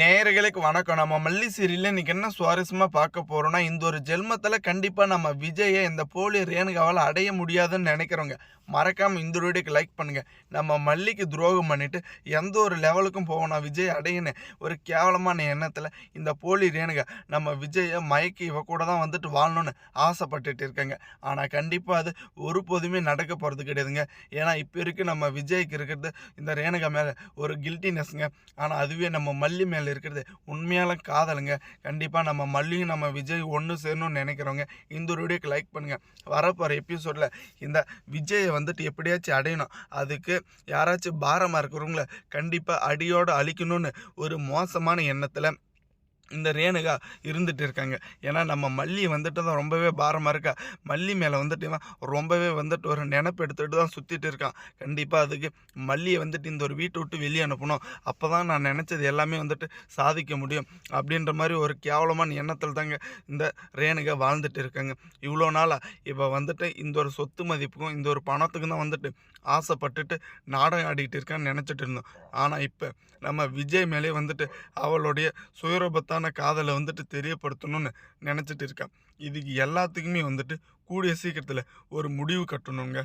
நேயர்களுக்கு வணக்கம். நம்ம மல்லி சீரியலில் இன்றைக்கி என்ன சுவாரஸ்யமாக பார்க்க போகிறோம்னா இந்த ஒரு ஜென்மத்தில் கண்டிப்பாக நம்ம விஜயை இந்த போலி ரேணுகாவால் அடைய முடியாதுன்னு நினைக்கிறவங்க மறக்காமல் இந்த வீடியோக்கு லைக் பண்ணுங்கள் நம்ம மல்லிக்கு துரோகம் பண்ணிவிட்டு எந்த ஒரு லெவலுக்கும் போகணும் விஜய் அடையன்னு ஒரு கேவலமான எண்ணத்தில் இந்த போலி ரேணுகா நம்ம விஜயை மயக்கி இவ கூட தான் வந்துட்டு வாழணும்னு ஆசைப்பட்டுட்டு இருக்காங்க. ஆனால் கண்டிப்பாக அது ஒருபோதுமே நடக்க போகிறது கிடையாதுங்க. ஏன்னா இப்போ இருக்குது நம்ம விஜய்க்கு இருக்கிறது இந்த ரேணுகா மேலே ஒரு கில்ட்டினஸ்ங்க ஆனால் அதுவே நம்ம மல்லி மேலே இருக்கிறது. உண்மையான காதலுங்க. கண்டிப்பாக நம்ம மல்லியும் நம்ம விஜய் ஒன்று சேரணும்னு நினைக்கிறவங்க இந்த ஒரு வீடியோக்கு லைக் பண்ணுங்கள் வரப்போகிற எபிசோடில் இந்த விஜயை வந்துட்டு எப்படியாச்சும் அடையணும். அதுக்கு யாராச்சும் பாரமாக இருக்கிறவங்கள கண்டிப்பாக அடியோடு அழிக்கணும்னு ஒரு மோசமான எண்ணத்தில் இந்த ரேணுகா இருந்துகிட்டு இருக்காங்க. ஏன்னா நம்ம மல்லி வந்துட்டு தான் ரொம்பவே பாரமாக இருக்கா? மல்லி மேலே வந்துட்டு இவன் ரொம்பவே வந்துட்டு ஒரு நினப்பு எடுத்துகிட்டு தான் சுற்றிட்டு இருக்கான். கண்டிப்பாக அதுக்கு மல்லியை வந்துட்டு இந்த ஒரு வீட்டை விட்டு வெளியே அனுப்பணும். அப்போ தான் நான் நினச்சது எல்லாமே வந்துட்டு சாதிக்க முடியும். அப்படின்ற மாதிரி ஒரு கேவலமான எண்ணத்தில் தாங்க இந்த ரேணுகா வாழ்ந்துட்டு இருக்காங்க. இவ்வளோ நாளாக இப்போ வந்துட்டு இந்த ஒரு சொத்து மதிப்புக்கும் இந்த ஒரு பணத்துக்கும் தான் வந்துட்டு ஆசைப்பட்டுட்டு நாடகம் ஆடிக்கிட்டு இருக்கான்னு நினச்சிட்டு இருந்தோம். ஆனால் இப்போ நம்ம விஜய் மேலே வந்துட்டு அவளுடைய சுயரூபத்தான் காதலை வந்துட்டு தெரியப்படுத்தணும்னு நினச்சிட்டு இருக்கேன். இதுக்கு எல்லாத்துக்குமே வந்துட்டு கூடிய சீக்கிரத்தில் ஒரு முடிவு கட்டணுங்க.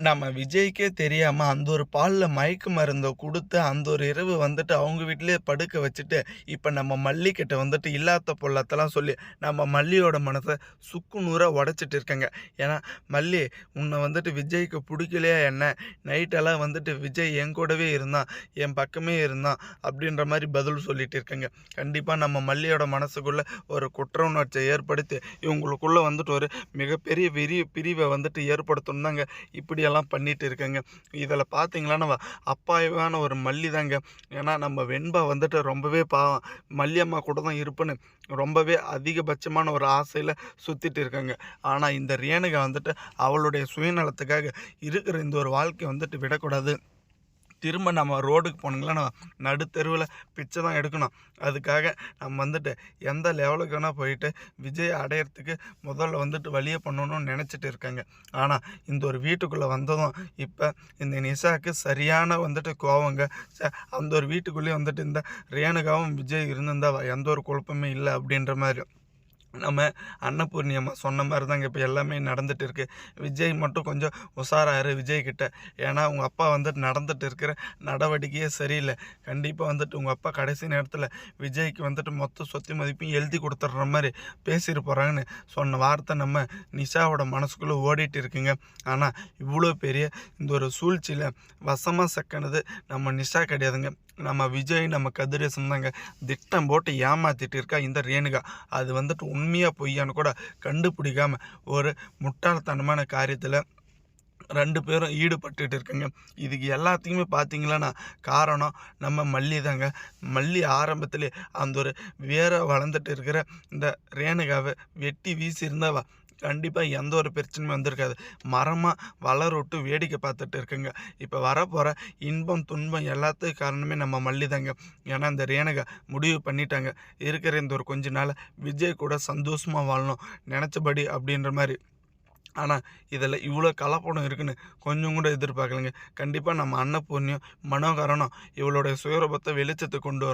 நம்ம விஜய்க்கே தெரியாமல் அந்த ஒரு பாலில் மயக்க மருந்தை கொடுத்து அந்த ஒரு இரவு வந்துட்டு அவங்க வீட்டிலே படுக்க வச்சுட்டு இப்போ நம்ம மல்லிக்கிட்ட வந்துட்டு இல்லாத பொல்லாத்தெல்லாம் சொல்லி நம்ம மல்லியோட மனசை சுக்கு நூறாக உடச்சிட்டு இருக்கேங்க. ஏன்னா மல்லி உன்னை வந்துட்டு விஜய்க்கு பிடிக்கலையா என்ன? நைட்டெல்லாம் வந்துட்டு விஜய் என் கூடவே இருந்தான் என் பக்கமே இருந்தான் அப்படின்ற மாதிரி பதில் சொல்லிட்டு இருக்கேங்க. கண்டிப்பாக நம்ம மல்லியோட மனசுக்குள்ளே ஒரு குற்ற உணர்ச்சியை ஏற்படுத்தி இவங்களுக்குள்ளே வந்துட்டு ஒரு மிகப்பெரிய விரி பிரிவை வந்துட்டு ஏற்படுத்தணும் தாங்க எல்லாம் பண்ணிட்டு இருக்கேங்க இதில் பார்த்தீங்களா நம்ம அப்பாவான ஒரு மல்லி தாங்க ஏன்னா நம்ம வெண்பா வந்துட்டு ரொம்பவே பாவம். மல்லியம்மா கூட தான் இருப்புன்னு ரொம்பவே அதிகபட்சமான ஒரு ஆசையில் சுற்றிட்டு இருக்காங்க. ஆனால் இந்த ரேணுகா வந்துட்டு அவளுடைய சுயநலத்துக்காக இருக்கிற இந்த ஒரு வாழ்க்கையை வந்துட்டு விடக்கூடாது. திரும்ப நம்ம ரோடுக்கு போனீங்களா நம்ம நடுத்தெருவில் பிச்சை தான் எடுக்கணும். அதுக்காக நம்ம வந்துட்டு எந்த லெவலுக்கு வேணால் போயிட்டு விஜய் அடையிறதுக்கு முதல்ல வந்துட்டு வழியை பண்ணணும்னு நினச்சிட்டு இருக்காங்க. ஆனால் இந்த ஒரு வீட்டுக்குள்ளே வந்ததும் இப்போ இந்த நிஷாவுக்கு சரியான வந்துட்டு கோவங்க. ச அந்த ஒரு வீட்டுக்குள்ளேயே வந்துட்டு இந்த ரேணுகாவும் விஜய் இருந்திருந்தா எந்த ஒரு குழப்பமே இல்லை அப்படின்ற மாதிரி. நம்ம அன்னபூர்ணியம்மா சொன்ன மாதிரி தாங்க இப்போ எல்லாமே நடந்துகிட்டு இருக்குது விஜய் மட்டும் கொஞ்சம் உஷாராரு விஜய்கிட்ட ஏன்னா உங்கள் அப்பா வந்துட்டு நடந்துகிட்டு இருக்கிற நடவடிக்கையே சரியில்லை. கண்டிப்பாக வந்துட்டு உங்கள் அப்பா கடைசி நேரத்தில் விஜய்க்கு வந்துட்டு மொத்த சொத்து மதிப்பையும் எழுதி கொடுத்துட்ற மாதிரி பேசிட்டு போகிறாங்கன்னு சொன்ன வார்த்தை நம்ம நிஷாவோட மனசுக்குள்ளே ஓடிட்டு இருக்குங்க. ஆனால் இவ்வளோ பெரிய இந்த ஒரு சூழ்ச்சியில் வசமாக சக்கினது நம்ம நிஷா கிடையாதுங்க. நம்ம விஜய் நம்ம கதிரேசன் தாங்க திட்டம் போட்டு ஏமாத்திட்டு இருக்கா இந்த ரேணுகா. அது வந்துட்டு உண்மையாக பொய்யான்னு கூட கண்டுபிடிக்காமல் ஒரு முட்டாள்தனமான காரியத்தில் ரெண்டு பேரும் ஈடுபட்டுட்டு இருக்குங்க. இதுக்கு எல்லாத்துக்குமே பார்த்தீங்களன்னா காரணம் நம்ம மல்லி தாங்க. மல்லி ஆரம்பத்திலே அந்த ஒரு வேற வளர்ந்துட்டு இருக்கிற இந்த ரேணுகாவை வெட்டி வீசியிருந்தாவா. கண்டிப்பாக எந்த ஒரு பிரச்சனையும் வந்திருக்காது. மரமாக வளர விட்டு வேடிக்கை பார்த்துட்டு இருக்குங்க. இப்போ வரப்போகிற இன்பம் துன்பம் எல்லாத்துக்கும் காரணமே நம்ம மல்லி தாங்க ஏன்னா இந்த ரேணகை முடிவு பண்ணிட்டாங்க. இருக்கிற இந்த ஒரு கொஞ்ச நாள் விஜய் கூட சந்தோஷமாக வாழணும் நினச்சபடி அப்படின்ற மாதிரி. ஆனால் இதில் இவ்வளோ கலப்படம் இருக்குன்னு கொஞ்சம் கூட எதிர்பார்க்கலைங்க. கண்டிப்பாக நம்ம அன்னபூர்ணியம் மனோகரனும் இவளுடைய சுயரூபத்தை வெளிச்சத்தை கொண்டு வரும்